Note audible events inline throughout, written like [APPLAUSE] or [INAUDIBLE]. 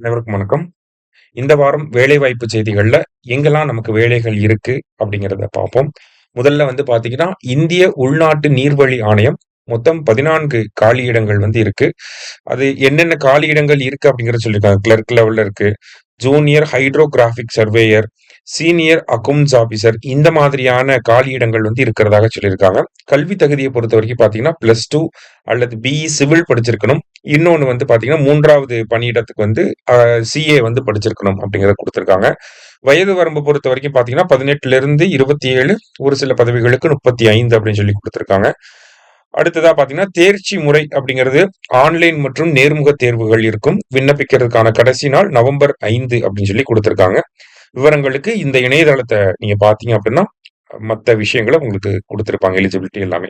அனைவருக்கும் வணக்கம். இந்த வாரம் வேலைவாய்ப்பு செய்திகள்ல எங்கெல்லாம் நமக்கு வேலைகள் இருக்கு அப்படிங்கிறத பார்ப்போம். முதல்ல வந்து பாத்தீங்கன்னா இந்திய உள்நாட்டு நீர்வழி ஆணையம் மொத்தம் 14 காலியிடங்கள் வந்து இருக்கு. அது என்னென்ன காலியிடங்கள் இருக்கு அப்படிங்கறத சொல்லியிருக்காங்க. கிளர்க் லெவல்ல இருக்கு. Junior hydrographic surveyor, senior accounts officer இந்த மாதிரியான காலியிடங்கள் வந்து இருக்கிறதாக சொல்லியிருக்காங்க. கல்வி தகுதியை பொறுத்த வரைக்கும் பார்த்தீங்கன்னா, பிளஸ் டூ அல்லது பிஇ சிவில் படிச்சிருக்கணும். இன்னொன்னு வந்து பார்த்தீங்கன்னா, மூன்றாவது பணியிடத்துக்கு வந்து சிஏ வந்து படிச்சிருக்கணும் அப்படிங்கிறத கொடுத்துருக்காங்க வயது வரம்பு பொறுத்தவரைக்கும் பார்த்தீங்கன்னா, 18லிருந்து 27 ஒரு சில பதவிகளுக்கு 35 அப்படின்னு சொல்லி கொடுத்துருக்காங்க அடுத்ததா பாத்தீங்கன்னா தேர்ச்சி முறை அப்படிங்கிறது ஆன்லைன் மற்றும் நேர்முக தேர்வுகள் இருக்கும். விண்ணப்பிக்கிறதுக்கான கடைசி நாள் நவம்பர் ஐந்து அப்படின்னு சொல்லி கொடுத்துருக்காங்க விவரங்களுக்கு இந்த இணையதளத்தை நீங்க பாத்தீங்க அப்படின்னா, மத்த விஷயங்கள உங்களுக்கு கொடுத்துருப்பாங்க எலிஜிபிலிட்டி எல்லாமே.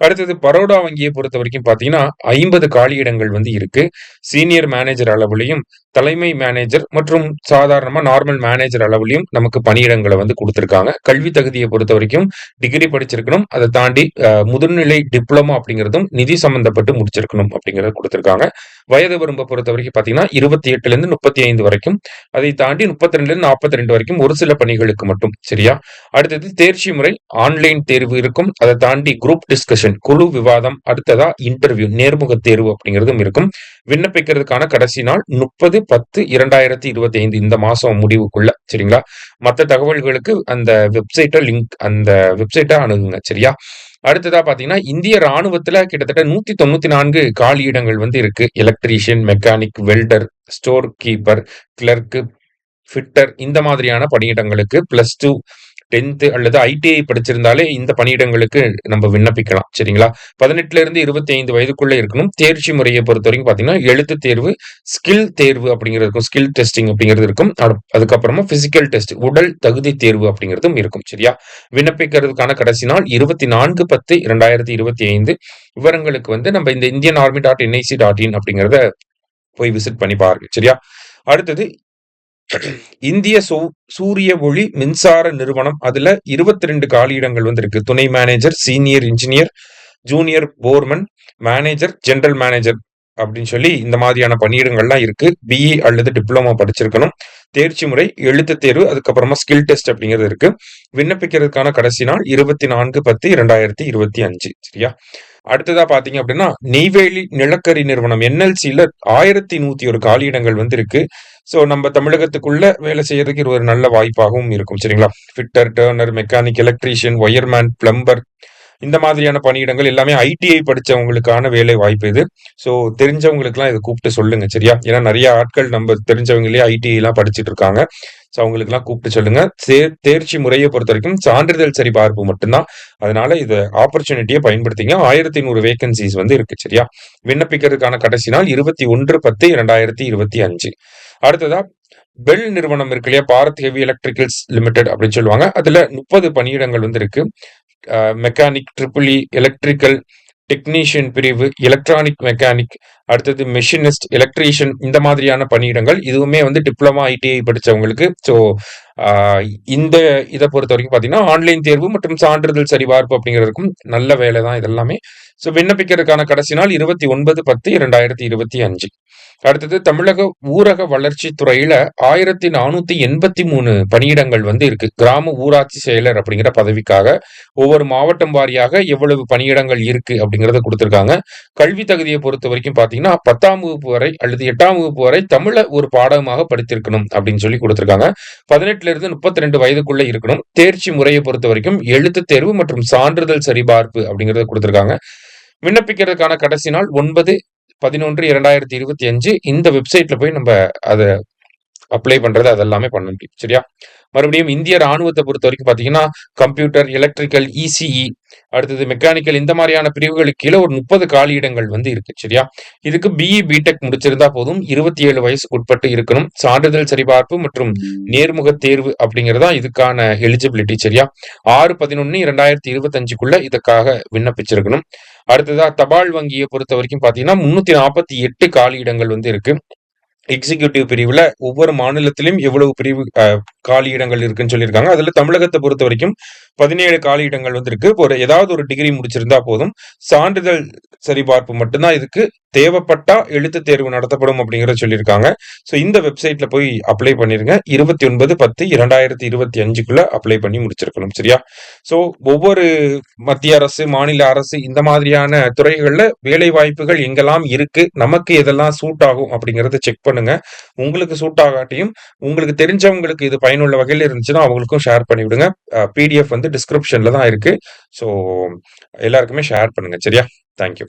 அடுத்தது பரோடா வங்கியை பொறுத்தவரைக்கும் பார்த்தீங்கன்னா, 50 காலியிடங்கள் வந்து இருக்கு. சீனியர் மேனேஜர் அளவுலையும் தலைமை மேனேஜர் மற்றும் சாதாரணமா நார்மல் மேனேஜர் அளவுலையும் நமக்கு பணியிடங்களை வந்து குடுத்திருக்காங்க. கல்வி தகுதியை பொறுத்த வரைக்கும் டிகிரி படிச்சிருக்கணும். அதை தாண்டி முதுநிலை டிப்ளமோ அப்படிங்கிறதும் நிதி சம்பந்தப்பட்டு முடிச்சிருக்கணும் அப்படிங்கிறத குடுத்திருக்காங்க. வயது வரம்பை பொறுத்த வரைக்கும் பார்த்தீங்கன்னா, 28லிருந்து 35 வரைக்கும். அதை தாண்டி 32லிருந்து 42 வரைக்கும் ஒரு சில பணிகளுக்கு மட்டும். சரியா? அடுத்தது தேர்ச்சி முறை ஆன்லைன் தேர்வு இருக்கும். அதை தாண்டி குரூப் டிஸ்கஷன் குழு விவாதம், அடுத்ததா இன்டர்வியூ நேர்முக தேர்வு அப்படிங்கிறதும் இருக்கும். விண்ணப்பிக்கிறதுக்கான கடைசி நாள் 30/10/2025 இந்த மாசம் முடிவுக்குள்ள. சரிங்களா? மத்த தகவல்களுக்கு அந்த வெப்சைட்டை லிங்க் அந்த வெப்சைட்டை அணுகுங்க. சரியா? அடுத்ததா பாத்தீங்கன்னா இந்திய ராணுவத்துல கிட்டத்தட்ட 194 காலியிடங்கள் வந்து இருக்கு. Electrician, mechanic, welder, store keeper, clerk, fitter இந்த மாதிரியான பணியிடங்களுக்கு பிளஸ் டூ 10த் அல்லது ஐடிஐ படிச்சிருந்தாலே இந்த பணியிடங்களுக்கு நம்ம விண்ணப்பிக்கலாம். சரிங்களா? 18லிருந்து 25 வயதுக்குள்ள இருக்கணும். தேர்ச்சி முறையை பொறுத்த வரைக்கும் பார்த்தீங்கன்னா, எழுத்துத் தேர்வு, ஸ்கில் தேர்வு அப்படிங்கிறது இருக்கும். ஸ்கில் டெஸ்டிங் அப்படிங்கிறது இருக்கும். அதுக்கப்புறமா பிசிக்கல் டெஸ்ட் உடல் தகுதி தேர்வு அப்படிங்கிறதும் இருக்கும். சரியா? விண்ணப்பிக்கிறதுக்கான கடைசி நாள் 24/10/2025 விவரங்களுக்கு வந்து நம்ம இந்த Indian army dot NIC dot in அப்படிங்கிறத போய் விசிட் பண்ணி பாருங்க. சரியா? அடுத்தது [CLEARS THROAT] இந்திய சூ சூரிய ஒளி மின்சார நிறுவனம். அதுல 22 காலியிடங்கள் வந்திருக்கு துணை manager, senior engineer, junior foreman, manager, general manager அப்படின்னு சொல்லி இந்த மாதிரியான பணியிடங்கள்லாம் இருக்கு. பிஇ அல்லது டிப்ளமோ படிச்சிருக்கணும். தேர்ச்சி முறை எழுத்துத் தேர்வு, அதுக்கப்புறமா ஸ்கில் டெஸ்ட் அப்படிங்கிறது இருக்கு. விண்ணப்பிக்கிறதுக்கான கடைசி நாள் 24/10/2025 சரியா? அடுத்ததா பார்த்தீங்க அப்படின்னா, நெய்வேலி நிலக்கரி நிறுவனம் என்எல்சியில ஆயிரத்தி நூத்தி ஒரு காலியிடங்கள் வந்து இருக்கு. ஸோ நம்ம தமிழகத்துக்குள்ள வேலை செய்யறதுக்கு இது ஒரு நல்ல வாய்ப்பாகவும் இருக்கும். சரிங்களா? Fitter, turner mechanic, electrician, wireman, plumber இந்த மாதிரியான பணியிடங்கள் எல்லாமே ஐடிஐ படிச்சவங்களுக்கான வேலை வாய்ப்பு இது. ஸோ தெரிஞ்சவங்களுக்குலாம் இதை கூப்பிட்டு சொல்லுங்க. சரியா? ஏன்னா நிறைய ஆட்கள் நம்ம தெரிஞ்சவங்களே ஐடிஐலாம் படிச்சுட்டு இருக்காங்க. ஸோ அவங்களுக்குலாம் கூப்பிட்டு சொல்லுங்க. தே தேர்ச்சி முறையை பொறுத்த வரைக்கும் சான்றிதழ் சரிபார்ப்பு மட்டும்தான் அதனால இத ஆப்பர்ச்சுனிட்டியை பயன்படுத்திங்க. 1100 வேக்கன்ஸீஸ் வந்து இருக்கு. சரியா? விண்ணப்பிக்கிறதுக்கான கடைசி நாள் 21/10/2025 அடுத்ததா பெல் நிறுவனம் இருக்கு இல்லையா? பாரத் ஹெவி எலக்ட்ரிக்கல்ஸ் லிமிடெட் அப்படின்னு சொல்லுவாங்க. அதுல 30 பணியிடங்கள் வந்து இருக்கு. Mechanic, triple E, electrical, technician பிரிவு, எலக்ட்ரானிக் மெக்கானிக், அடுத்தது மெஷினிஸ்ட், எலக்ட்ரீஷியன் இந்த மாதிரியான பணியிடங்கள். இதுவுமே வந்து டிப்ளமா, ஐடிஐ படித்தவங்களுக்கு ஸோ இந்த இதை பொறுத்த வரைக்கும் பார்த்தீங்கன்னா, ஆன்லைன் தேர்வு மற்றும் சான்றிதழ் சரிபார்ப்பு அப்படிங்கிறதுக்கும் நல்ல வேலை தான் இதெல்லாமே ஸோ விண்ணப்பிக்கிறதுக்கான கடைசி நாள் 29/10/2025 அடுத்தது தமிழக ஊரக வளர்ச்சி துறையில 1483 பணியிடங்கள் வந்து இருக்கு. கிராம ஊராட்சி செயலர் அப்படிங்கிற பதவிக்காக. ஒவ்வொரு மாவட்டம் வாரியாக எவ்வளவு பணியிடங்கள் இருக்கு அப்படிங்கிறத கொடுத்துருக்காங்க கல்வி தகுதியை பொறுத்த வரைக்கும் பார்த்தீங்கன்னா, 10ஆம் வகுப்பு வரை அல்லது எட்டாம் வகுப்பு வரை தமிழ ஒரு பாடகமாக படித்திருக்கணும் அப்படின்னு சொல்லி கொடுத்துருக்காங்க பதினெட்டுல 18லிருந்து 32 வயதுக்குள்ள இருக்கணும். தேர்ச்சி முறைய பொறுத்தவரைக்கும் எழுத்து தேர்வு மற்றும் சான்றிதழ் சரிபார்ப்பு அப்படிங்கறத கொடுத்திருக்காங்க விண்ணப்பிக்கிறதுக்கான கடைசி நாள் 9/11/2025 இந்த வெப்சைட்ல போய் நம்ம அத அப்ளை பண்றது அதெல்லாமே பண்ண முடியும். சரியா? மறுபடியும் இந்திய ராணுவத்தை பொறுத்த வரைக்கும் பார்த்தீங்கன்னா, கம்ப்யூட்டர், எலக்ட்ரிக்கல், இசிஇ, அடுத்தது மெக்கானிக்கல் இந்த மாதிரியான பிரிவுகளுக்கு கீழே ஒரு 30 காலியிடங்கள் வந்து இருக்கு. சரியா? இதுக்கு பிஇ, பிடெக் முடிச்சிருந்தா போதும். 27 வயசுக்கு உட்பட்டு இருக்கணும். சான்றிதழ் சரிபார்ப்பு மற்றும் நேர்முக தேர்வு அப்படிங்கிறது தான் இதுக்கான எலிஜிபிலிட்டி. சரியா? 6/11/2025க்குள்ள இதுக்காக விண்ணப்பிச்சிருக்கணும். அடுத்ததா தபால் வங்கியை பொறுத்த வரைக்கும் பார்த்தீங்கன்னா, 348 காலியிடங்கள் வந்து இருக்கு. எக்ஸிக்யூட்டிவ் பிரிவுல ஒவ்வொரு மாநிலத்திலும் எவ்வளவு பிரிவு காலி இடங்கள் இருக்குன்னு சொல்லியிருக்காங்க. அதுல தமிழகத்தை பொறுத்த வரைக்கும் பதினேழு காலி இடங்கள் வந்து இருக்கு ஒரு ஏதாவது ஒரு டிகிரி முடிச்சிருந்தா போதும். சான்றிதழ் சரிபார்ப்பு மட்டும்தான் இதுக்கு தேவைப்பட்டா எழுத்து தேர்வு நடத்தப்படும் அப்படிங்கிற சொல்லியிருக்காங்க. ஸோ இந்த வெப்சைட்ல போய் அப்ளை பண்ணிருங்க. இருபத்தி ஒன்பது பத்து இரண்டாயிரத்தி இருபத்தி அஞ்சுக்குள்ள அப்ளை பண்ணி முடிச்சிருக்கணும். சரியா? ஸோ ஒவ்வொரு மத்திய அரசு மாநில அரசு இந்த மாதிரியான துறைகள்ல வேலை வாய்ப்புகள் எங்கெல்லாம் இருக்கு நமக்கு எதெல்லாம் சூட் ஆகும் அப்படிங்கறத செக் பண்ணுங்க. உங்களுக்கு சூட் ஆகாட்டியும் உங்களுக்கு தெரிஞ்சவங்களுக்கு இது பயனுள்ள வகையில் இருந்துச்சுன்னா அவங்களுக்கும் ஷேர் பண்ணிவிடுங்க. பிடிஎஃப் வந்து டிஸ்கிரிப்ஷன்ல தான் இருக்கு. ஸோ எல்லாருக்குமே ஷேர் பண்ணுங்க. சரியா? தேங்க்யூ